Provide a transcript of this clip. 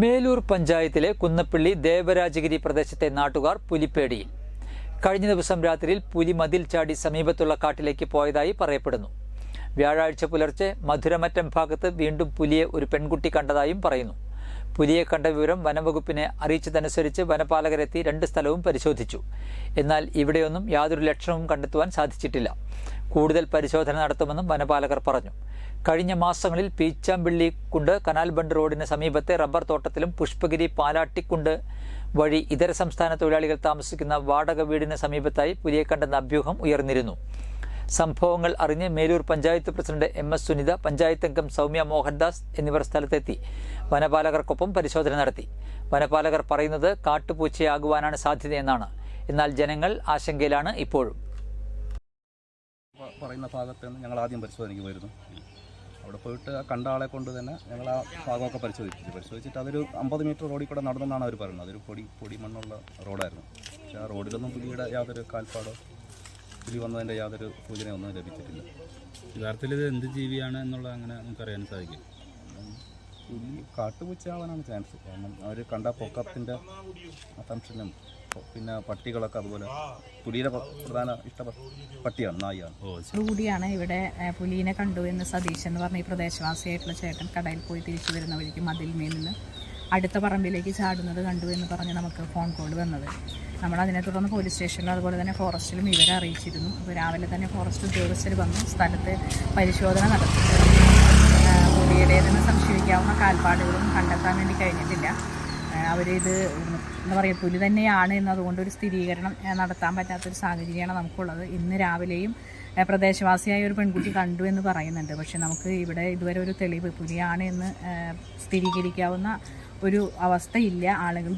മേലൂർ പഞ്ചായത്തിലെ കുന്നപ്പള്ളി ദേവരാജഗിരി പ്രദേശത്തെ നാട്ടുകാർ പുലിപ്പേടിയിൽ. കഴിഞ്ഞ ദിവസം രാത്രിയിൽ പുലി മതിൽ ചാടി സമീപത്തുള്ള കാട്ടിലേക്ക് പോയതായി പറയപ്പെടുന്നു. വ്യാഴാഴ്ച പുലർച്ചെ മധുരമറ്റം ഭാഗത്ത് വീണ്ടും പുലിയെ ഒരു പെൺകുട്ടി കണ്ടതായും പറയുന്നു. പുലിയെ കണ്ട വിവരം വനംവകുപ്പിനെ അറിയിച്ചതനുസരിച്ച് വനപാലകരെത്തി രണ്ട് സ്ഥലവും പരിശോധിച്ചു. എന്നാൽ ഇവിടെയൊന്നും യാതൊരു ലക്ഷണവും കണ്ടെത്തുവാൻ സാധിച്ചിട്ടില്ല. കൂടുതൽ പരിശോധന നടത്തുമെന്നും വനപാലകർ പറഞ്ഞു. കഴിഞ്ഞ മാസങ്ങളിൽ പീച്ചാമ്പിള്ളി കുണ്ട് കനാൽ ബണ്ട് റോഡിന് സമീപത്തെ റബ്ബർ തോട്ടത്തിലും പുഷ്പഗിരി പാലാട്ടിക്കുണ്ട് വഴി ഇതര സംസ്ഥാന തൊഴിലാളികൾ താമസിക്കുന്ന വാടക വീടിന് സമീപത്തായി പുലിയെ കണ്ടെന്ന അഭ്യൂഹം ഉയർന്നിരുന്നു. സംഭവങ്ങൾ അറിഞ്ഞ് Melur panchayat president M S Sunitha panchayat അംഗം സൗമ്യ മോഹൻദാസ് എന്നിവർ സ്ഥലത്തെത്തി. വനപാലകർക്കൊപ്പം പരിശോധന നടത്തി. വനപാലകർ പറയുന്നത് കാട്ടുപൂച്ചയാകുവാനാണ് സാധ്യതയെന്നാണ്. എന്നാൽ ജനങ്ങൾ ആശങ്കയിലാണ് ഇപ്പോഴും. പറയുന്ന ഭാഗത്ത് ഞങ്ങൾ ആദ്യം പരിശോധനയ്ക്ക് പോയിരുന്നു. അവിടെ പോയിട്ട് ആ കണ്ട ആളെ കൊണ്ട് തന്നെ ഞങ്ങൾ ആ ഭാഗമൊക്കെ പരിശോധിച്ചു. പരിശോധിച്ചിട്ട് അതൊരു അമ്പത് മീറ്റർ റോഡിൽ കൂടെ നടന്നെന്നാണ് അവർ പറയുന്നത്. അതൊരു പൊടി പൊടി മണ്ണുള്ള റോഡായിരുന്നു. പക്ഷേ ആ റോഡിലൊന്നും പുലിയുടെ യാതൊരു കാൽപ്പാടോ പുലി വന്നതിന്റെ യാതൊരു സൂചനയൊന്നും ലഭിച്ചിട്ടില്ല. യഥാർത്ഥത്തിൽ ഇത് എന്ത് ജീവിയാണ് എന്നുള്ള അങ്ങനെ നമുക്ക് അറിയാൻ സാധിക്കും. പുലി കാട്ടുപൂച്ചയാവാനാണ് ചാൻസ്. കാരണം അവർ കണ്ട പൊക്കത്തിന്റെ അസംഷനും പിന്നെ പട്ടികളൊക്കെ അതുപോലെ. പുലിയുടെ പ്രധാന ഇഷ്ട പട്ടിയാണ് നായിയാണ്. കൂടിയാണ് ഇവിടെ പുലിനെ കണ്ടു എന്ന് സതീശ് എന്ന് പറഞ്ഞ ഈ പ്രദേശവാസിയായിട്ടുള്ള ചേട്ടൻ കടയിൽ പോയി തിരിച്ചു വരുന്ന വഴിക്ക് മതിൽമേൽ നിന്ന് അടുത്ത പറമ്പിലേക്ക് ചാടുന്നത് കണ്ടു എന്ന് പറഞ്ഞ് നമുക്ക് ഫോൺ കോൾ വന്നത്. നമ്മൾ അതിനെ തുടർന്ന് പോലീസ് സ്റ്റേഷനിലും അതുപോലെ തന്നെ ഫോറസ്റ്റിലും ഇവരെ അറിയിച്ചിരുന്നു. അപ്പോൾ രാവിലെ തന്നെ ഫോറസ്റ്റ് ഉദ്യോഗസ്ഥർ വന്ന് സ്ഥലത്ത് പരിശോധന നടത്തി. പുലിയുടേതെന്ന് സംശയിക്കാവുന്ന കാൽപ്പാടുകളും കണ്ടെത്താൻ വേണ്ടി കഴിഞ്ഞിട്ടില്ല. അവരിത് എന്താ പറയുക പുലി തന്നെയാണ് എന്നതുകൊണ്ട് ഒരു സ്ഥിരീകരണം നടത്താൻ പറ്റാത്തൊരു സാഹചര്യമാണ് നമുക്കുള്ളത്. ഇന്ന് രാവിലെയും പ്രദേശവാസിയായ ഒരു പെൺകുട്ടി കണ്ടു എന്ന് പറയുന്നുണ്ട്. പക്ഷെ നമുക്ക് ഇവിടെ ഇതുവരെ ഒരു തെളിവ് പുലിയാണ് എന്ന് സ്ഥിരീകരിക്കാവുന്ന ഒരു അവസ്ഥയില്ല ആളുകൾ.